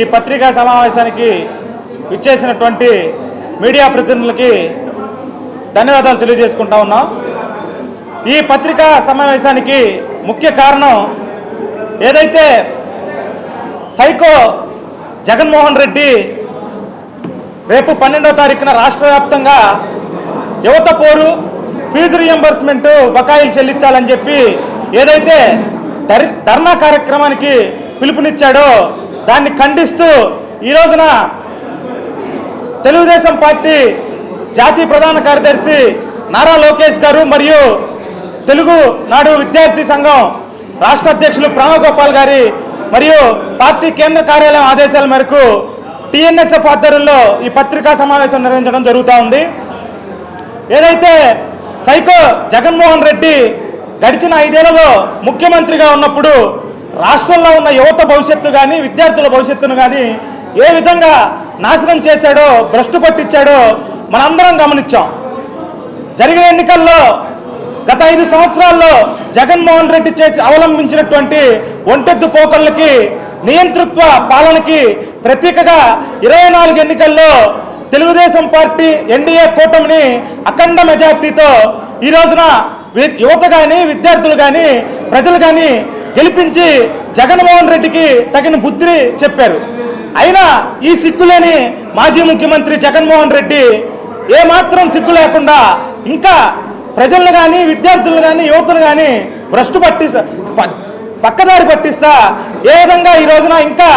ఈ పత్రికా సమావేశానికి ఇచ్చేసినటువంటి మీడియా ప్రతినిధులకి ధన్యవాదాలు తెలియజేసుకుంటా ఉన్నాం. ఈ పత్రికా సమావేశానికి ముఖ్య కారణం ఏదైతే సైకో జగన్మోహన్ రెడ్డి రేపు పన్నెండో తారీఖున రాష్ట్ర వ్యాప్తంగా యువత పోరు ఫీజు రియంబర్స్మెంట్ బకాయిలు చెల్లించాలని చెప్పి ఏదైతే ధర్నా కార్యక్రమానికి పిలుపునిచ్చాడో దాన్ని ఖండిస్తూ ఈ రోజున తెలుగుదేశం పార్టీ జాతీయ ప్రధాన కార్యదర్శి నారా లోకేష్ గారు మరియు తెలుగు నాడు విద్యార్థి సంఘం రాష్ట్ర అధ్యక్షులు ప్రణవ్ గారి మరియు పార్టీ కేంద్ర కార్యాలయం ఆదేశాల మేరకు టిఎన్ఎస్ఎఫ్ ఆధ్వర్యంలో ఈ పత్రికా సమావేశం నిర్వహించడం జరుగుతూ ఉంది. ఏదైతే సైకో జగన్మోహన్ రెడ్డి గడిచిన ఐదేళ్ళలో ముఖ్యమంత్రిగా ఉన్నప్పుడు రాష్ట్రంలో ఉన్న యువత భవిష్యత్తు కానీ విద్యార్థుల భవిష్యత్తును కానీ ఏ విధంగా నాశనం చేశాడో భ్రష్టు పట్టించాడో మనందరం గమనించాం. జరిగిన ఎన్నికల్లో గత ఐదు సంవత్సరాల్లో జగన్మోహన్ రెడ్డి చేసి అవలంబించినటువంటి ఒంటెద్దు పోకళ్ళకి నియంతృత్వ పాలనకి ప్రతీకగా ఇరవై నాలుగు ఎన్నికల్లో తెలుగుదేశం పార్టీ ఎన్డీఏ కూటమిని అఖండ మెజార్టీతో ఈ రోజున యువత కానీ విద్యార్థులు కానీ ప్రజలు కానీ గెలిపించి జగన్మోహన్ రెడ్డికి తగిన బుద్ధి చెప్పారు. అయినా ఈ సిగ్గులేని మాజీ ముఖ్యమంత్రి జగన్మోహన్ రెడ్డి ఏమాత్రం సిగ్గు లేకుండా ఇంకా ప్రజలను కానీ విద్యార్థులను కానీ యువతను కానీ భ్రష్టు పట్టిస్తా ప- పక్కదారి పట్టిస్తా ఏ విధంగా ఈ రోజున ఇంకా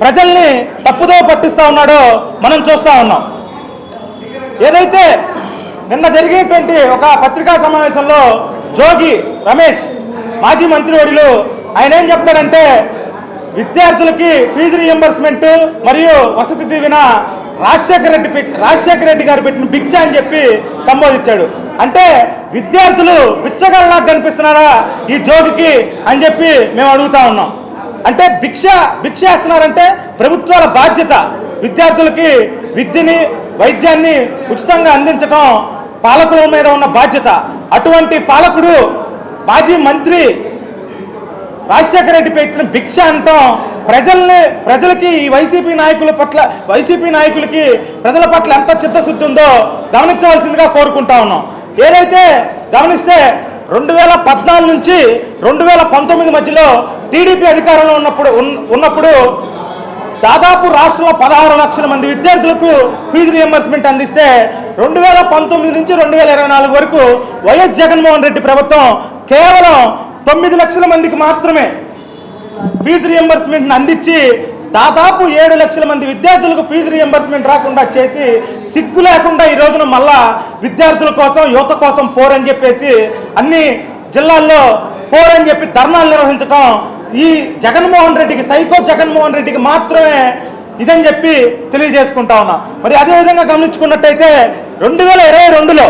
ప్రజల్ని తప్పుదో పట్టిస్తా ఉన్నాడో మనం చూస్తా ఉన్నాం. ఏదైతే నిన్న జరిగినటువంటి ఒక పత్రికా సమావేశంలో జోగి రమేష్ మాజీ మంత్రివర్యులు ఆయన ఏం చెప్తాడంటే విద్యార్థులకి ఫీజు రియంబర్స్మెంట్ మరియు వసతి దీవెన రాజశేఖర రెడ్డి రాజశేఖర రెడ్డి గారు పెట్టిన భిక్ష అని చెప్పి సంబోధించాడు. అంటే విద్యార్థులు బిచ్చగల్లా కనిపిస్తున్నారా ఈ జోగికి అని చెప్పి మేము అడుగుతా ఉన్నాం. అంటే భిక్ష భిక్ష వేస్తున్నారంటే ప్రభుత్వాల బాధ్యత. విద్యార్థులకి విద్యని వైద్యాన్ని ఉచితంగా అందించడం పాలకుల మీద ఉన్న బాధ్యత. అటువంటి పాలకుడు మాజీ మంత్రి రాజశేఖర రెడ్డి పెట్టిన భిక్ష అంటాం ప్రజల్ని ప్రజలకి ఈ వైసీపీ నాయకుల పట్ల వైసీపీ నాయకులకి ప్రజల పట్ల ఎంత చిత్తశుద్ధి ఉందో గమనించవలసిందిగా కోరుకుంటా ఉన్నాం. ఏదైతే గమనిస్తే రెండు వేల పద్నాలుగు నుంచి రెండు వేల పంతొమ్మిది మధ్యలో టీడీపీ అధికారంలో ఉన్నప్పుడు ఉన్నప్పుడు దాదాపు రాష్ట్రంలో పదహారు లక్షల మంది విద్యార్థులకు ఫీజు రియంబర్స్మెంట్ అందిస్తే రెండు వేల పంతొమ్మిది నుంచి రెండు వేల ఇరవై నాలుగు వరకు వైఎస్ జగన్మోహన్ రెడ్డి ప్రభుత్వం కేవలం తొమ్మిది లక్షల మందికి మాత్రమే ఫీజు రియంబర్స్మెంట్ని అందించి దాదాపు ఏడు లక్షల మంది విద్యార్థులకు ఫీజు రియంబర్స్మెంట్ రాకుండా చేసి సిగ్గు లేకుండా ఈ రోజున మళ్ళా విద్యార్థుల కోసం యువత కోసం పోరని చెప్పేసి అన్ని జిల్లాల్లో పోరని చెప్పి ధర్నాలు నిర్వహించడం ఈ జగన్మోహన్ రెడ్డికి సైకో జగన్మోహన్ రెడ్డికి మాత్రమే ఇదని చెప్పి తెలియజేసుకుంటా ఉన్నా. మరి అదేవిధంగా గమనించుకున్నట్టయితే రెండు వేల ఇరవై రెండులో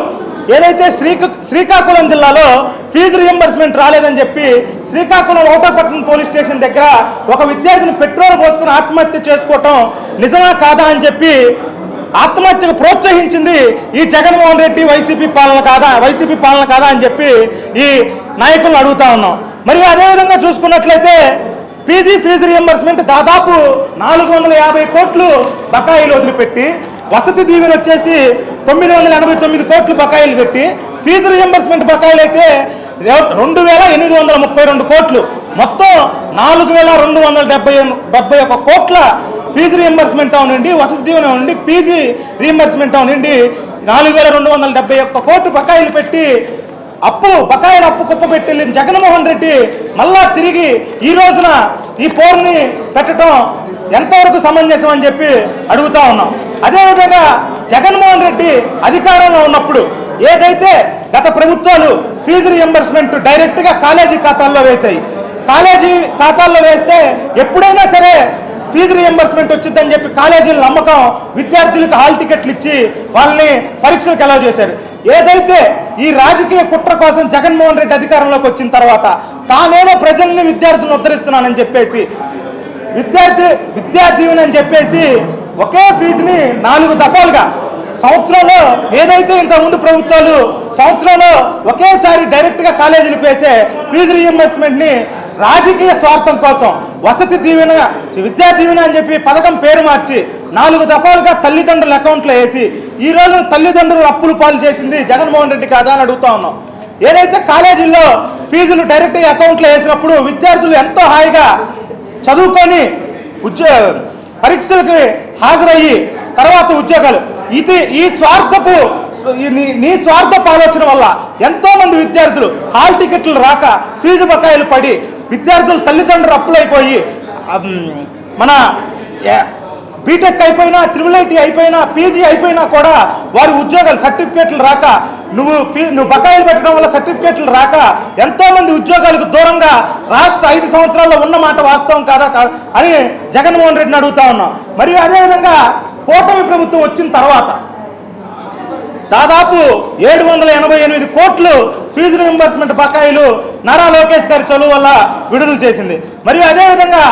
ఏదైతే శ్రీక శ్రీకాకుళం జిల్లాలో ఫీజు రియంబర్స్మెంట్ రాలేదని చెప్పి శ్రీకాకుళం ఓటపట్నం పోలీస్ స్టేషన్ దగ్గర ఒక విద్యార్థిని పెట్రోల్ పోసుకుని ఆత్మహత్య చేసుకోవటం నిజమా కాదా అని చెప్పి ఆత్మహత్యకు ప్రోత్సహించింది ఈ జగన్మోహన్ రెడ్డి వైసీపీ పాలన కాదా వైసీపీ పాలన కాదా అని చెప్పి ఈ నాయకులను అడుగుతా ఉన్నాం. మరియు అదేవిధంగా చూసుకున్నట్లయితే పీజీ ఫీజు రియంబర్స్మెంట్ దాదాపు నాలుగు వందల యాభై కోట్లు బకాయిలు వదిలిపెట్టి వసతి దీవెన వచ్చేసి తొమ్మిది వందల ఎనభై తొమ్మిది కోట్లు బకాయిలు పెట్టి ఫీజు రియంబర్స్మెంట్ బకాయిలు అయితే రెండు వేల ఎనిమిది వందల ముప్పై రెండు కోట్లు. మొత్తం నాలుగు వేల రెండు వందల డెబ్బై డెబ్బై ఒక కోట్ల ఫీజు రియంబర్స్మెంట్ అవునండి వసతి దీవెన అవునండి పీజీ రియంబర్స్మెంట్ అవునండి నాలుగు వేల రెండు వందల డెబ్బై ఒక్క కోట్లు బకాయిలు పెట్టి అప్పు బకాయిల అప్పు కుప్ప పెట్టి వెళ్ళిన జగన్మోహన్ రెడ్డి మళ్ళా తిరిగి ఈ రోజున ఈ పోరుని పెట్టడం ఎంతవరకు సమంజసం అని చెప్పి అడుగుతా ఉన్నాం. అదేవిధంగా జగన్మోహన్ రెడ్డి అధికారంలో ఉన్నప్పుడు ఏదైతే గత ప్రభుత్వాలు ఫీజు రియంబర్స్మెంట్ డైరెక్ట్గా కాలేజీ ఖాతాల్లో వేశాయి. కాలేజీ ఖాతాల్లో వేస్తే ఎప్పుడైనా సరే ఫీజు రియంబర్స్మెంట్ వచ్చిందని చెప్పి కాలేజీల నమ్మకం విద్యార్థులకు హాల్ టికెట్లు ఇచ్చి వాళ్ళని పరీక్షలకు ఎలా చేశారు. ఏదైతే ఈ రాజకీయ కుట్ర కోసం జగన్మోహన్ రెడ్డి అధికారంలోకి వచ్చిన తర్వాత తానేమో ప్రజల్ని విద్యార్థులను ఉద్ధరిస్తున్నానని చెప్పేసి విద్యార్థి విద్యా దీవెన అని చెప్పేసి ఒకే ఫీజుని నాలుగు దఫాలుగా సంవత్సరంలో ఏదైతే ఇంతకుముందు ప్రభుత్వాలు సంవత్సరంలో ఒకేసారి డైరెక్ట్గా కాలేజీలు పేసే ఫీజు రియంబర్స్మెంట్ని రాజకీయ స్వార్థం కోసం వసతి దీవెన విద్యా దీవెన అని చెప్పి పథకం పేరు మార్చి నాలుగు దఫాలుగా తల్లిదండ్రుల అకౌంట్లో వేసి ఈ రోజు తల్లిదండ్రులు అప్పులు పాలు చేసింది జగన్మోహన్ రెడ్డి కాదా అని అడుగుతా ఉన్నాం. ఏదైతే కాలేజీల్లో ఫీజులు డైరెక్ట్గా అకౌంట్లో వేసినప్పుడు విద్యార్థులు ఎంతో హాయిగా చదువుకొని ఉద్యో పరీక్షలకు హాజరయ్యి తర్వాత ఉద్యోగాలు. ఇది ఈ స్వార్థపు నీ- నీ స్వార్థపు ఆలోచన వల్ల ఎంతో మంది విద్యార్థులు హాల్ టికెట్లు రాక ఫీజు బకాయిలు పడి విద్యార్థులు తల్లిదండ్రులు అప్పులైపోయి మన బీటెక్ అయిపోయినా త్రిబుల్ ఐటీ అయిపోయినా పీజీ అయిపోయినా కూడా వారి ఉద్యోగాలు సర్టిఫికేట్లు రాక నువ్వు నువ్వు బకాయిలు పెట్టడం వల్ల సర్టిఫికేట్లు రాక ఎంతో మంది ఉద్యోగాలకు దూరంగా రాష్ట్ర ఐదు సంవత్సరాల్లో ఉన్న మాట వాస్తవం కాదా అని జగన్మోహన్ రెడ్డిని అడుగుతా ఉన్నాం. మరియు అదేవిధంగా కూటమి ప్రభుత్వం వచ్చిన తర్వాత దాదాపు ఏడు వందల ఎనభై ఎనిమిది కోట్లు ఫీజు రింబర్స్మెంట్ బకాయిలు నారా లోకేష్ గారి చదువు వల్ల విడుదల చేసింది. మరియు అదేవిధంగా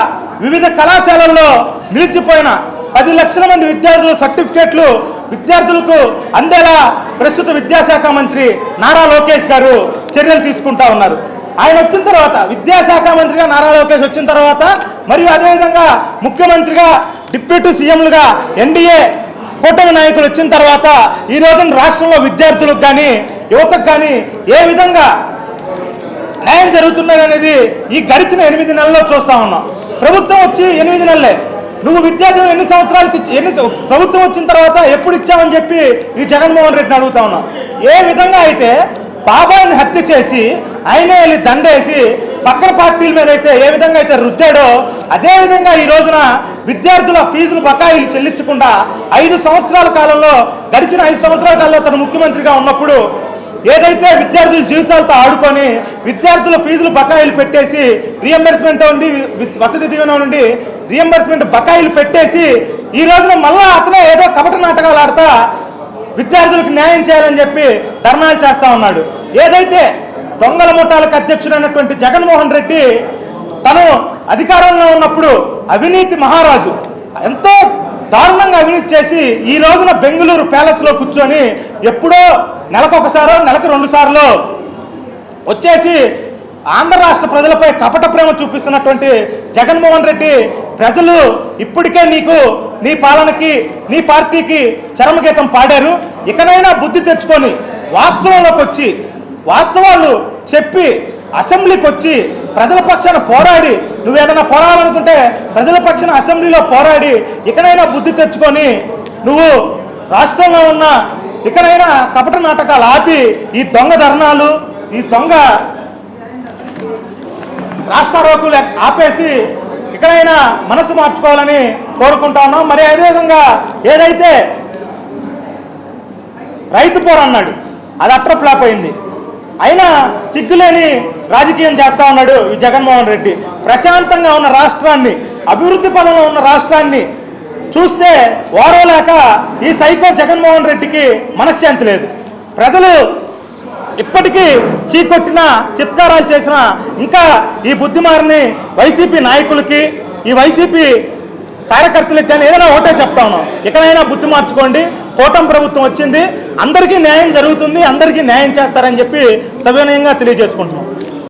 వివిధ కళాశాలల్లో నిలిచిపోయిన పది లక్షల మంది విద్యార్థుల సర్టిఫికేట్లు విద్యార్థులకు అందేలా ప్రస్తుత విద్యాశాఖ మంత్రి నారా లోకేష్ గారు చర్యలు తీసుకుంటా ఉన్నారు. ఆయన వచ్చిన తర్వాత విద్యాశాఖ మంత్రిగా నారా లోకేష్ వచ్చిన తర్వాత మరియు అదేవిధంగా ముఖ్యమంత్రిగా డిప్యూటీ సీఎంలుగా ఎన్డీఏ కూటమి నాయకులు వచ్చిన తర్వాత ఈ రోజున రాష్ట్రంలో విద్యార్థులకు కానీ యువతకు కానీ ఏ విధంగా న్యాయం జరుగుతున్నది అనేది ఈ గడిచిన ఎనిమిది నెలల్లో చూస్తా ఉన్నాం. ప్రభుత్వం వచ్చి ఎనిమిది నెలలే. నువ్వు విద్యార్థులు ఎన్ని సంవత్సరాలకి ఎన్ని ప్రభుత్వం వచ్చిన తర్వాత ఎప్పుడు ఇచ్చావని చెప్పి ఈ జగన్మోహన్ రెడ్డిని అడుగుతా ఉన్నాం. ఏ విధంగా అయితే బాబాయిని హత్య చేసి ఆయనే వెళ్ళి దండేసి పక్కన పార్టీల మీద అయితే ఏ విధంగా అయితే రుద్దాడో అదే విధంగా ఈ రోజున విద్యార్థుల ఫీజులు బకాయిలు చెల్లించకుండా ఐదు సంవత్సరాల కాలంలో గడిచిన ఐదు సంవత్సరాల కాలంలో తను ముఖ్యమంత్రిగా ఉన్నప్పుడు ఏదైతే విద్యార్థుల జీవితాలతో ఆడుకొని విద్యార్థుల ఫీజులు బకాయిలు పెట్టేసి రియంబర్స్మెంట్ నుండి వసతి దీవెన నుండి రియంబర్స్మెంట్ బకాయిలు పెట్టేసి ఈ రోజున మళ్ళా అతనే ఏదో కపట నాటకాలు ఆడతా విద్యార్థులకు న్యాయం చేయాలని చెప్పి ధర్నాలు చేస్తా ఉన్నాడు. ఏదైతే దొంగల ముఠాలకు అధ్యక్షుడైనటువంటి జగన్మోహన్ రెడ్డి తను అధికారంలో ఉన్నప్పుడు అవినీతి మహారాజు ఎంతో దారుణంగా అవినీతి చేసి ఈ రోజున బెంగళూరు ప్యాలెస్లో కూర్చొని ఎప్పుడో నెలకొకసారో నెలకు రెండు సార్లు వచ్చేసి ఆంధ్ర రాష్ట్ర ప్రజలపై కపట ప్రేమ చూపిస్తున్నటువంటి జగన్మోహన్ రెడ్డి ప్రజలు ఇప్పటికే నీకు నీ పాలనకి నీ పార్టీకి చరమగీతం పాడారు. ఇకనైనా బుద్ధి తెచ్చుకొని వాస్తవంలోకి వచ్చి వాస్తవాలు చెప్పి అసెంబ్లీకి వచ్చి ప్రజల పక్షాన పోరాడి నువ్వేదైనా పోరాడాలనుకుంటే ప్రజల పక్షాన అసెంబ్లీలో పోరాడి ఇకనైనా బుద్ధి తెచ్చుకొని నువ్వు రాష్ట్రంలో ఉన్న ఇకనైనా కపట నాటకాలు ఆపి ఈ దొంగ ధర్నాలు ఈ దొంగ రాస్తారోకులు ఆపేసి ఇక్కడైనా మనసు మార్చుకోవాలని కోరుకుంటా ఉన్నాం. మరి అదేవిధంగా ఏదైతే రైతు పోరన్నాడు అది అట్ర ఫ్లాప్ అయింది. అయినా సిగ్గులేని రాజకీయం చేస్తా ఉన్నాడు ఈ జగన్మోహన్ రెడ్డి. ప్రశాంతంగా ఉన్న రాష్ట్రాన్ని అభివృద్ధి పదంలో ఉన్న రాష్ట్రాన్ని చూస్తే ఓరవలేక ఈ సైకో జగన్మోహన్ రెడ్డికి మనశ్శాంతి లేదు. ప్రజలు ఇప్పటికీ చీకొట్టిన చిత్కారాలు చేసిన ఇంకా ఈ బుద్ధిమారిని వైసీపీ నాయకులకి ఈ వైసీపీ కార్యకర్తలకి కానీ ఏదైనా ఒకటే చెప్తా ఉన్నాం. ఇకనైనా బుద్ధి మార్చుకోండి. కూటమి ప్రభుత్వం వచ్చింది. అందరికీ న్యాయం జరుగుతుంది. అందరికీ న్యాయం చేస్తారని చెప్పి సవినయంగా తెలియజేసుకుంటున్నాం.